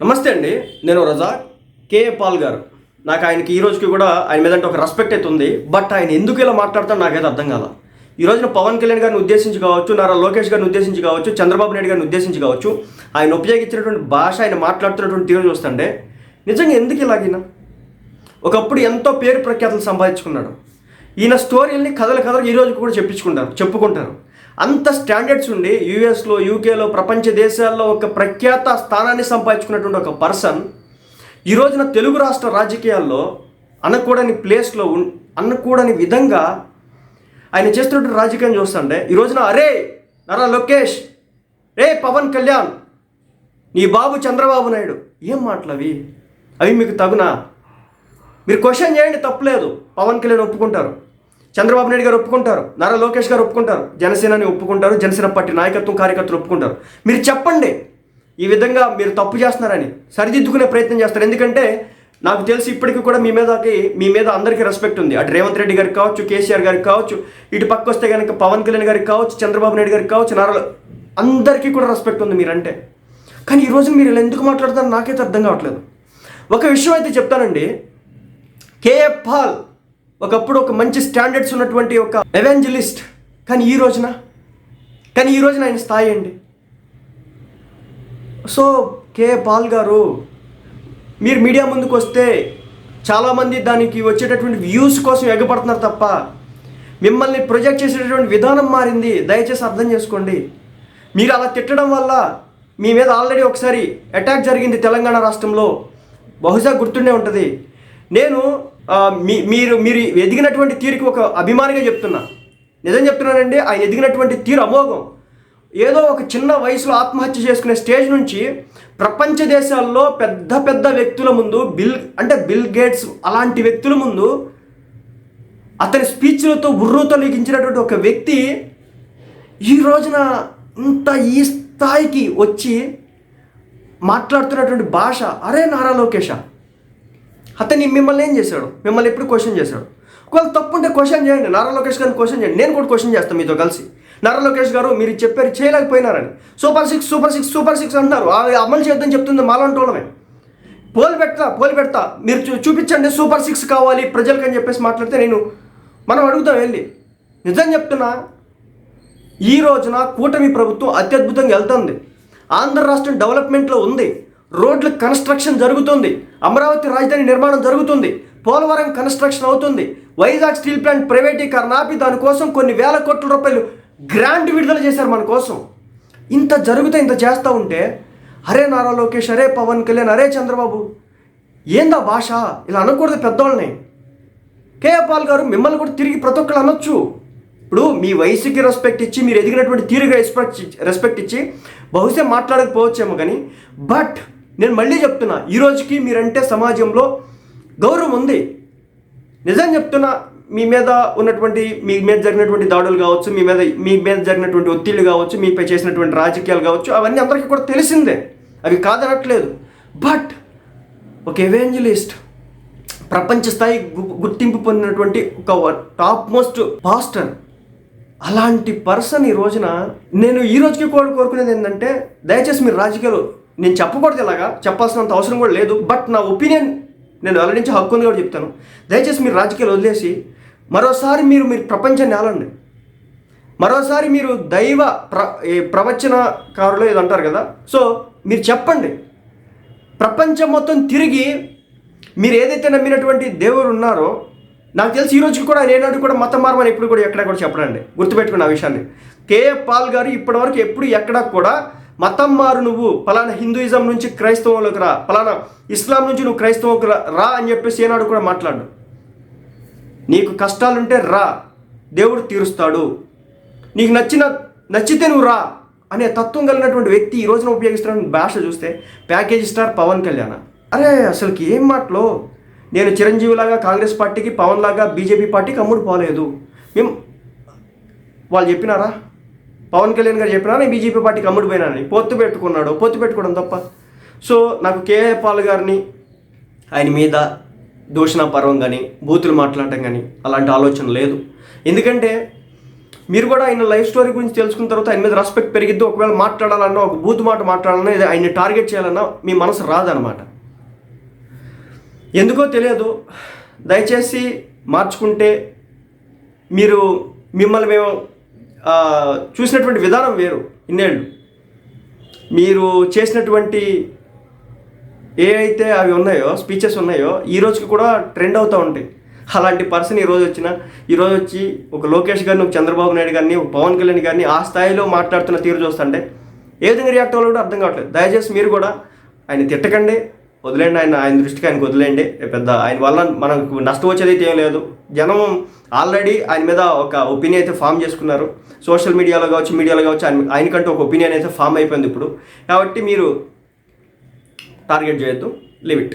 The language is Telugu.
నమస్తే అండి నేను రజాక్ కేఏ పాల్ గారు. నాకు ఆయనకి ఈ రోజుకి కూడా ఆయన మీద అంటే ఒక రెస్పెక్ట్ అయితే ఉంది బట్ ఆయన ఎందుకు ఇలా మాట్లాడతాడో నాకైతే అర్థం కాల. ఈ రోజున పవన్ కళ్యాణ్ గారిని ఉద్దేశించి కావచ్చు నారా లోకేష్ గారిని ఉద్దేశించి కావచ్చు చంద్రబాబు నాయుడు గారిని ఉద్దేశించి కావచ్చు ఆయన ఉపయోగించినటువంటి భాష ఆయన మాట్లాడుతున్నటువంటి తీరు చూస్తుంటే నిజంగా ఎందుకు ఇలాగినా ఒకప్పుడు ఎంతో పేరు ప్రఖ్యాతులు సంపాదించుకున్నాడు. ఈయన స్టోరీల్ని కథలు కథలు ఈ రోజు కూడా చెప్పించుకుంటారు చెప్పుకుంటారు. అంత స్టాండర్డ్స్ ఉండి యూఎస్లో యూకేలో ప్రపంచ దేశాల్లో ఒక ప్రఖ్యాత స్థానాన్ని సంపాదించుకున్నటువంటి ఒక పర్సన్ ఈ రోజున తెలుగు రాష్ట్ర రాజకీయాల్లో అనకూడని ప్లేస్లో ఉన్ అనకూడని విధంగా ఆయన చేస్తున్నటువంటి రాజకీయం చూస్తుంటే ఈ రోజున అరే నరా లోకేష్ రే పవన్ కళ్యాణ్ నీ బాబు చంద్రబాబు నాయుడు ఏం మాటలు అవి అవి మీకు తగునా? మీరు క్వశ్చన్ చేయండి తప్పులేదు. పవన్ కళ్యాణ్ ఒప్పుకుంటారు. చంద్రబాబు నాయుడు గారు ఒప్పుకుంటారు. నారా లోకేష్ గారు ఒప్పుకుంటారు. జనసేనని ఒప్పుకుంటారు. జనసేన పార్టీ నాయకత్వం కార్యకర్తలు ఒప్పుకుంటారు. మీరు చెప్పండి. ఈ విధంగా మీరు తప్పు చేస్తున్నారని సరిదిద్దుకునే ప్రయత్నం చేస్తారు. ఎందుకంటే నాకు తెలిసి ఇప్పటికీ కూడా మీ మీదకి మీ మీద అందరికీ రెస్పెక్ట్ ఉంది. అటు రేవంత్ రెడ్డి గారికి కావచ్చు కేసీఆర్ గారికి కావచ్చు ఇటు పక్క వస్తే కనుక పవన్ కళ్యాణ్ గారికి కావచ్చు చంద్రబాబు నాయుడు గారికి కావచ్చు నారా అందరికీ కూడా రెస్పెక్ట్ ఉంది మీరంటే. కానీ ఈరోజు మీరు ఇలా ఎందుకు మాట్లాడతారో నాకైతే అర్థం కావట్లేదు. ఒక విషయం అయితే చెప్తానండి. కే పాల్ ఒకప్పుడు ఒక మంచి స్టాండర్డ్స్ ఉన్నటువంటి ఒక ఎవాంజలిస్ట్ కానీ ఈ రోజున కానీ ఈ రోజున ఆయన స్థాయి అండి సో కే. పాల్ గారు మీరు మీడియా ముందుకు వస్తే చాలామంది దానికి వచ్చేటటువంటి వ్యూస్ కోసం ఎగపడుతున్నారు తప్ప మిమ్మల్ని ప్రొజెక్ట్ చేసేటటువంటి విధానం మారింది. దయచేసి అర్థం చేసుకోండి. మీరు అలా తిట్టడం వల్ల మీ మీద ఆల్రెడీ ఒకసారి అటాక్ జరిగింది తెలంగాణ రాష్ట్రంలో. బహుశా గుర్తుండే ఉంటుంది. నేను మీ మీరు మీరు ఎదిగినటువంటి తీరుకి ఒక అభిమానిగా చెప్తున్నా. నిజం చెప్తున్నానండి ఆయన ఎదిగినటువంటి తీరు అమోఘం. ఏదో ఒక చిన్న వయసులో ఆత్మహత్య చేసుకునే స్టేజ్ నుంచి ప్రపంచ దేశాల్లో పెద్ద పెద్ద వ్యక్తుల ముందు బిల్ అంటే బిల్ గేట్స్ అలాంటి వ్యక్తుల ముందు అతని స్పీచ్లతో ఉర్రూతో లిఖించినటువంటి ఒక వ్యక్తి ఈ రోజున ఇంత ఈ స్థాయికి వచ్చి మాట్లాడుతున్నటువంటి భాష అరే నారా లోకేష. అతన్ని మిమ్మల్ని ఏం చేశాడు? మిమ్మల్ని ఎప్పుడు క్వశ్చన్ చేశాడు? ఒకవేళ తప్పు ఉంటే క్వశ్చన్ చేయండి. నారా లోకేష్ గారిని క్వశ్చన్ చేయండి. నేను కూడా క్వశ్చన్ చేస్తాను మీతో కలిసి. నారా లోకేష్ గారు మీరు చెప్పారు చేయలేకపోయినారని. Super six super six super six అంటున్నారు. అవి అమలు చేద్దని చెప్తుంది మాలాంటి వాళ్ళమే. పోలు పెడతా పోలు పెడతా. మీరు చూ చూపించండి సూపర్ సిక్స్ కావాలి ప్రజలకు అని చెప్పేసి మాట్లాడితే నేను మనం అడుగుతాం వెళ్ళి. నిజం చెప్తున్నా ఈ రోజున కూటమి ప్రభుత్వం అత్యద్భుతంగా వెళ్తుంది. ఆంధ్ర రాష్ట్రం డెవలప్మెంట్లో ఉంది. రోడ్ల కన్స్ట్రక్షన్ జరుగుతుంది. అమరావతి రాజధాని నిర్మాణం జరుగుతుంది. పోలవరం కన్స్ట్రక్షన్ అవుతుంది. వైజాగ్ స్టీల్ ప్లాంట్ ప్రైవేటీకరణ ఆపి దానికోసం కొన్ని వేల కోట్ల రూపాయలు గ్రాంట్ విడుదల చేశారు మన కోసం. ఇంత జరుగుతూ ఇంత చేస్తూ ఉంటే అరే నారా లోకేష్ అరే పవన్ కళ్యాణ్ అరే చంద్రబాబు ఏందా భాష? ఇలా అనకూడదు పెద్దోళ్ళని. కేఏ పాల్ గారు మిమ్మల్ని కూడా తిరిగి ప్రతి ఒక్కరు అనొచ్చు. ఇప్పుడు మీ వయసుకి రెస్పెక్ట్ ఇచ్చి మీరు ఎదిగినటువంటి తీరుగా రెస్పెక్ట్ రెస్పెక్ట్ ఇచ్చి బహుశా మాట్లాడకపోవచ్చేమో కానీ బట్ నేను మళ్ళీ చెప్తున్నా ఈ రోజుకి మీరంటే సమాజంలో గౌరవం ఉంది. నిజం చెప్తున్నా మీ మీద ఉన్నటువంటి మీ మీద జరిగినటువంటి దాడులు కావచ్చు మీ మీద మీ మీద జరిగినటువంటి ఒత్తిళ్ళు కావచ్చు మీపై చేసినటువంటి రాజకీయాలు కావచ్చు అవన్నీ అందరికీ కూడా తెలిసిందే. అవి కాదనట్లేదు. బట్ ఒక ఎవెంజలిస్ట్ ప్రపంచ స్థాయి గుర్తింపు పొందినటువంటి ఒక టాప్ మోస్ట్ పాస్టర్ అలాంటి పర్సన్ ఈ రోజున నేను ఈ రోజుకి కూడా కోరుకునేది ఏంటంటే దయచేసి మీరు రాజకీయాలు నేను చెప్పకూడదు ఇలాగా చెప్పాల్సినంత అవసరం కూడా లేదు బట్ నా ఒపీనియన్ నేను వెల్లడించే హక్కు ఉంది కూడా చెప్తాను. దయచేసి మీరు రాజకీయాలు వదిలేసి మరోసారి మీరు మీరు ప్రపంచాన్ని ఆలండి. మరోసారి మీరు దైవ ప్ర ఈ ప్రవచనకారులు ఏదో అంటారు కదా సో మీరు చెప్పండి. ప్రపంచం మొత్తం తిరిగి మీరు ఏదైతే నమ్మినటువంటి దేవుడు ఉన్నారో నాకు తెలిసి ఈ రోజుకి కూడా ఆయన ఏనాడు కూడా మతం మార్మని ఎప్పుడు కూడా ఎక్కడ కూడా చెప్పడండి. గుర్తుపెట్టుకున్న ఆ విషయాన్ని. కేఏ పాల్ గారు ఇప్పటివరకు ఎప్పుడు ఎక్కడ కూడా మతం మారు నువ్వు పలానా హిందూయిజం నుంచి క్రైస్తవంలోకి రా పలానా ఇస్లాం నుంచి నువ్వు క్రైస్తవంకి రా రా అని చెప్పేసి ఏనాడు కూడా మాట్లాడు. నీకు కష్టాలుంటే రా దేవుడు తీరుస్తాడు. నీకు నచ్చిన నచ్చితే నువ్వు రా అనే తత్వం కలిగినటువంటి వ్యక్తి ఈ రోజున ఉపయోగిస్తున్న భాష చూస్తే ప్యాకేజ్ స్టార్ పవన్ కళ్యాణ్. అరే అసలుకి ఏం మాటలో? నేను చిరంజీవిలాగా కాంగ్రెస్ పార్టీకి పవన్ లాగా బీజేపీ పార్టీకి అమ్ముడు పోలేదు. మేము వాళ్ళు చెప్పినారా? పవన్ కళ్యాణ్ గారు చెప్పినా నేను బీజేపీ పార్టీకి అమ్ముడిపోయినానని పొత్తు పెట్టుకున్నాడు. పొత్తు పెట్టుకోవడం తప్ప. సో నాకు కేఏ పాల్ గారిని ఆయన మీద దూషణ పర్వం కానీ బూతులు మాట్లాడటం కానీ అలాంటి ఆలోచన లేదు. ఎందుకంటే మీరు కూడా ఆయన లైఫ్ స్టోరీ గురించి తెలుసుకున్న తర్వాత ఆయన మీద రెస్పెక్ట్ పెరిగిద్ది. ఒకవేళ మాట్లాడాలన్నా ఒక బూత్ మాట మాట్లాడాలన్నా ఇది ఆయన్ని టార్గెట్ చేయాలన్నా మీ మనసు రాదనమాట ఎందుకో తెలియదు. దయచేసి మార్చుకుంటే మీరు మిమ్మల్ని మేము చూసినటువంటి విధానం వేరు ఇన్నేళ్ళు. మీరు చేసినటువంటి ఏ అయితే అవి ఉన్నాయో స్పీచెస్ ఉన్నాయో ఈ రోజుకి కూడా ట్రెండ్ అవుతూ ఉంటాయి. అలాంటి పర్సన్ ఈ రోజు వచ్చిన ఈరోజు వచ్చి ఒక లోకేష్ గారిని ఒక చంద్రబాబు నాయుడు గారిని ఒక పవన్ కళ్యాణ్ గారిని ఆ స్థాయిలో మాట్లాడుతున్న తీరు చూస్తుంటే ఏ విధంగా రియాక్ట్ అవ్వాలో కూడా అర్థం కావట్లేదు. దయచేసి మీరు కూడా ఆయన తిట్టకండి వదిలేండి ఆయన ఆయన దృష్టికి ఆయనకు వదిలేండి. పెద్ద ఆయన వల్ల మనకు నష్టం వచ్చేది అయితే ఏం లేదు. జనం ఆల్రెడీ ఆయన మీద ఒక ఒపీనియన్ అయితే ఫామ్ చేసుకున్నారు. సోషల్ మీడియాలో కావచ్చు మీడియాలో కావచ్చు ఆయన ఆయనకంటూ ఒక ఒపీనియన్ అయితే ఫామ్ అయిపోయింది ఇప్పుడు. కాబట్టి మీరు టార్గెట్ చేయొద్దు. లిమిట్.